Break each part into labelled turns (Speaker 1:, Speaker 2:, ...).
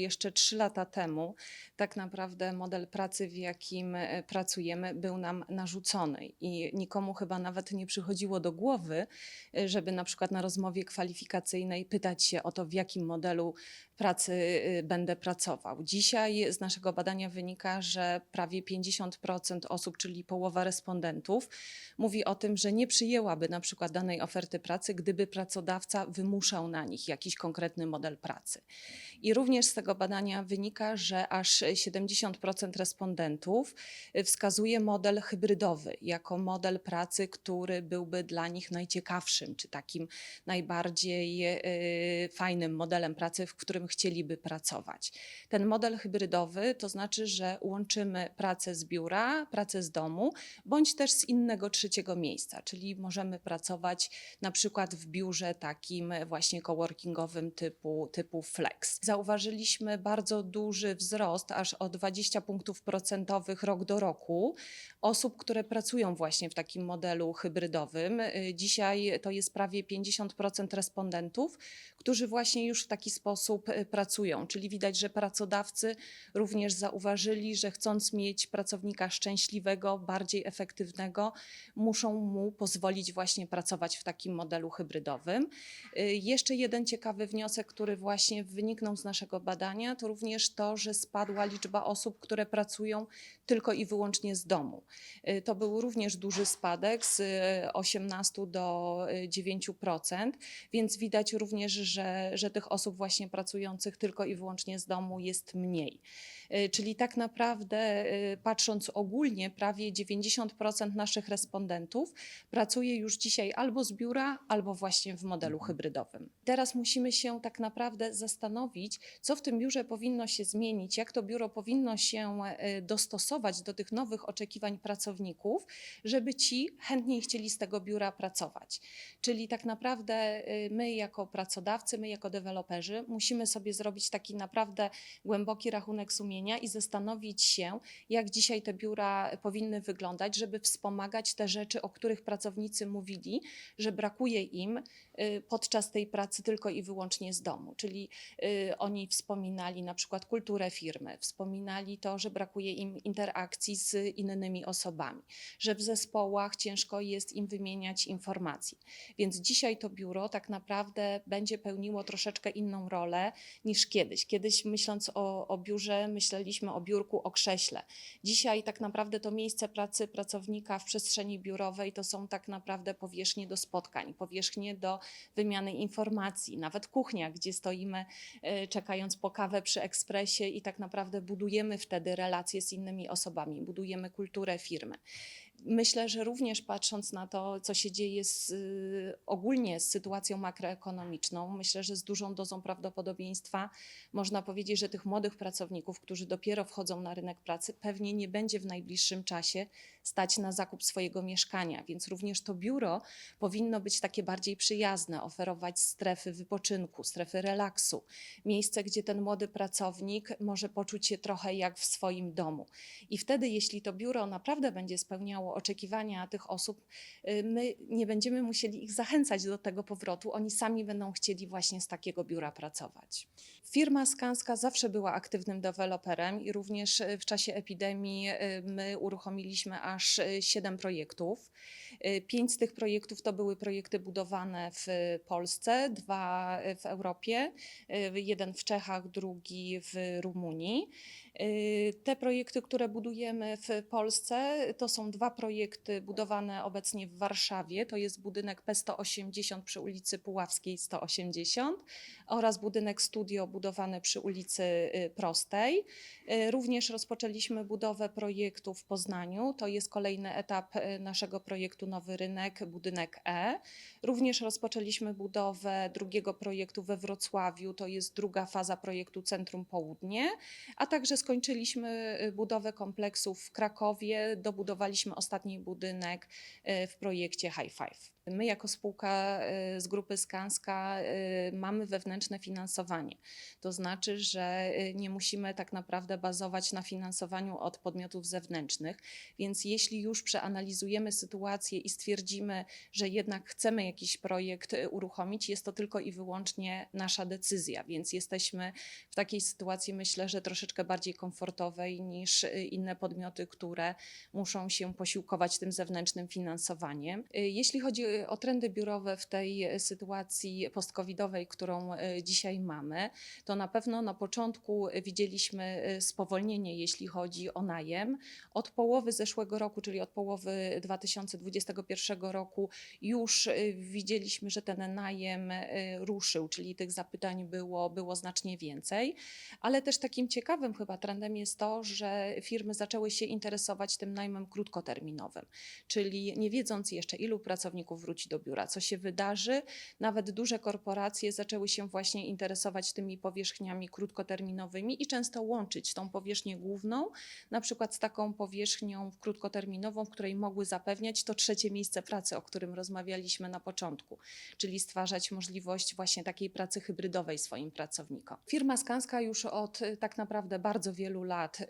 Speaker 1: jeszcze trzy lata temu tak naprawdę model pracy, w jakim e, pracujemy, był nam narzucony i nikomu chyba nawet nie przychodziło do głowy, e, żeby na przykład na rozmowie kwalifikacyjnej pytać się o to, w jakim modelu pracy e, będę pracował. Dzisiaj z naszego badania wynika, że prawie 50% osób, czyli połowa respondentów, mówi o tym, że nie przyjęłaby na przykład danej oferty pracy, gdyby pracodawca wymuszał na nich jakiś konkretny model pracy. I również z tego badania wynika, że aż 70% respondentów y, wskazuje model hybrydowy jako model pracy, który byłby dla nich najciekawszym, czy takim najbardziej y, fajnym modelem pracy, w którym chcieliby pracować. Ten model hybrydowy to znaczy, że łączymy pracę z biura, pracę z domu, bądź też z innego trzeciego miejsca, czyli możemy pracować na przykład w biurze takim właśnie coworkingowym typu, typu flex. Zauważyliśmy bardzo duży wzrost, aż o 20 punktów procentowych rok do roku, osób, które pracują właśnie w takim modelu hybrydowym. Dzisiaj to jest prawie 50% respondentów, którzy właśnie już w taki sposób pracują, czyli widać, że pracodawcy również zauważyli, że chcąc mieć pracownika szczęśliwego, bardziej efektywnego, muszą mu pozwolić właśnie pracować w takim modelu hybrydowym. Y, Jeszcze jeden ciekawy wniosek, który właśnie wyniknął z naszego badania, to również to, że spadła liczba osób, które pracują tylko i wyłącznie z domu. Y, To był również duży spadek z y, 18 do y, 9%, więc widać również, że, że tych osób właśnie pracujących tylko i wyłącznie z domu jest mniej. Y, Czyli tak naprawdę, y, patrząc ogólnie, prawie 90% naszych respondentów pracuje już dzisiaj albo z biura, albo właśnie w modelu hybrydowym. Teraz musimy się tak naprawdę zastanowić, co w tym biurze powinno się zmienić, jak to biuro powinno się y, dostosować do tych nowych oczekiwań pracowników, żeby ci chętniej chcieli z tego biura pracować. Czyli tak naprawdę my jako pracodawcy, my jako deweloperzy musimy sobie zrobić taki naprawdę głęboki rachunek sumienia i zastanowić się, jak dzisiaj te biura powinny wyglądać, żeby wspomagać te rzeczy, o których pracownicy mówili, że brakuje im y, podczas tej pracy tylko i wyłącznie z domu. Czyli y, oni wspominali na przykład kulturę firmy, wspominali to, że brakuje im interakcji z innymi osobami, że w zespołach ciężko jest im wymieniać informacje. Więc dzisiaj to biuro tak naprawdę będzie pełniło troszeczkę inną rolę niż kiedyś. Kiedyś myśląc o, o biurze, myśleliśmy o biurku, o krześle. Dzisiaj tak naprawdę to miejsce pracy pracownika w przestrzeni biurowej to są tak naprawdę powierzchnie do spotkań, powierzchnie do wymiany informacji, nawet kuchnia, gdzie stoimy e, czekając po kawę przy ekspresie i tak naprawdę budujemy wtedy relacje z innymi osobami, budujemy kulturę firmy. Myślę, że również patrząc na to, co się dzieje z, y, ogólnie z sytuacją makroekonomiczną, myślę, że z dużą dozą prawdopodobieństwa można powiedzieć, że tych młodych pracowników, którzy dopiero wchodzą na rynek pracy, pewnie nie będzie w najbliższym czasie stać na zakup swojego mieszkania, więc również to biuro powinno być takie bardziej przyjazne, oferować strefy wypoczynku, strefy relaksu, miejsce, gdzie ten młody pracownik może poczuć się trochę jak w swoim domu. I wtedy, jeśli to biuro naprawdę będzie spełniało oczekiwania tych osób, y, my nie będziemy musieli ich zachęcać do tego powrotu, oni sami będą chcieli właśnie z takiego biura pracować. Firma Skanska zawsze była aktywnym deweloperem i również y, w czasie epidemii y, my uruchomiliśmy aż siedem projektów. Pięć z tych projektów to były projekty budowane w Polsce, dwa w Europie, jeden w Czechach, drugi w Rumunii. Y, Te projekty, które budujemy w Polsce, to są dwa projekty budowane obecnie w Warszawie. To jest budynek P180 przy ulicy Puławskiej 180 oraz budynek studio budowany przy ulicy y, Prostej. Y, Również rozpoczęliśmy budowę projektu w Poznaniu. To jest kolejny etap naszego projektu Nowy Rynek, budynek E. Również rozpoczęliśmy budowę drugiego projektu we Wrocławiu. To jest druga faza projektu Centrum Południe, a także skończyliśmy y, budowę kompleksów w Krakowie. Dobudowaliśmy ostatni budynek y, w projekcie High Five. My jako spółka y, z grupy Skanska y, mamy wewnętrzne finansowanie. To znaczy, że y, nie musimy tak naprawdę bazować na finansowaniu od podmiotów zewnętrznych, więc jeśli już przeanalizujemy sytuację i stwierdzimy, że jednak chcemy jakiś projekt uruchomić, jest to tylko i wyłącznie nasza decyzja, więc jesteśmy w takiej sytuacji, myślę, że troszeczkę bardziej komfortowej niż inne podmioty, które muszą się posiłkować tym zewnętrznym finansowaniem. Jeśli chodzi o trendy biurowe w tej sytuacji post-covidowej, którą y, dzisiaj mamy, to na pewno na początku widzieliśmy y, spowolnienie, jeśli chodzi o najem. Od połowy zeszłego roku, czyli od połowy 2021 roku, już y, widzieliśmy, że ten najem ruszył, czyli tych zapytań było, było znacznie więcej. Ale też takim ciekawym chyba trendem jest to, że firmy zaczęły się interesować tym najmem krótkoterminowym, czyli nie wiedząc jeszcze, ilu pracowników wróci do biura, co się wydarzy, nawet duże korporacje zaczęły się właśnie interesować tymi powierzchniami krótkoterminowymi i często łączyć tą powierzchnię główną, na przykład z taką powierzchnią krótkoterminową, w której mogły zapewniać to trzecie miejsce pracy, o którym rozmawialiśmy na początku, czyli stwarzać możliwość właśnie takiej pracy hybrydowej swoim pracownikom. Firma Skanska już od y, tak naprawdę bardzo wielu lat y,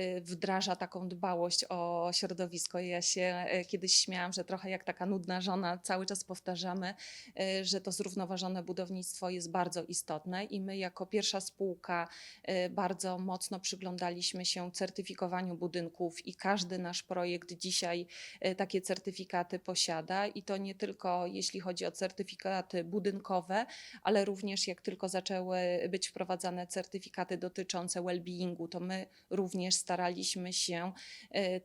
Speaker 1: y, wdraża taką dbałość o środowisko. Ja się kiedyś śmiałam, że trochę jak taka nudna żona, cały czas powtarzamy, y, że to zrównoważone budownictwo jest bardzo istotne i my jako pierwsza spółka y, bardzo mocno przyglądaliśmy się certyfikowaniu budynków i każdy nasz projekt dzisiaj y, takie certyfikaty posiada. I to nie tylko jeśli chodzi o certyfikaty budynkowe, ale również jak tylko zaczęły być wprowadzane certyfikaty dotyczące well-beingu, to my również staraliśmy się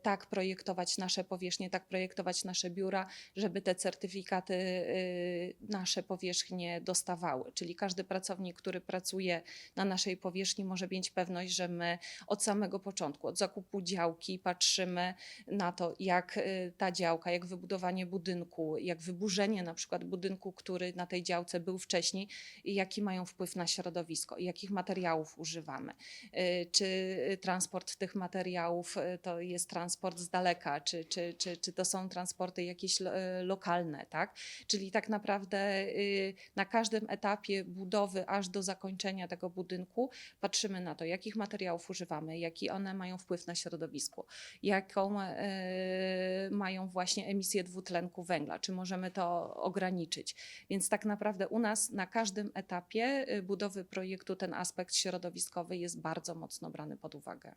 Speaker 1: tak projektować nasze powierzchnie, tak projektować nasze biura, żeby te certyfikaty y, nasze powierzchnie dostawały. Czyli każdy pracownik, który pracuje na naszej powierzchni, może mieć pewność, że my od samego początku, od zakupu działki, patrzymy na to, jak y, ta działka, jak wybudowanie budynku, jak wyburzenie na przykład budynku, który na tej działce był wcześniej, jaki mają wpływ na środowisko, jakich materiałów używamy. Y, Czy transport tych materiałów to jest transport z daleka, czy, czy, czy, czy to są transporty jakieś lo- y, lokalne, tak? Czyli tak naprawdę y, na każdym etapie budowy, aż do zakończenia tego budynku, patrzymy na to, jakich materiałów używamy, jaki one mają wpływ na środowisko, jaką e, mają właśnie emisję dwutlenku węgla, czy możemy to ograniczyć. Więc tak naprawdę u nas na każdym etapie y, budowy projektu ten aspekt środowiskowy jest bardzo mocno brany pod uwagę.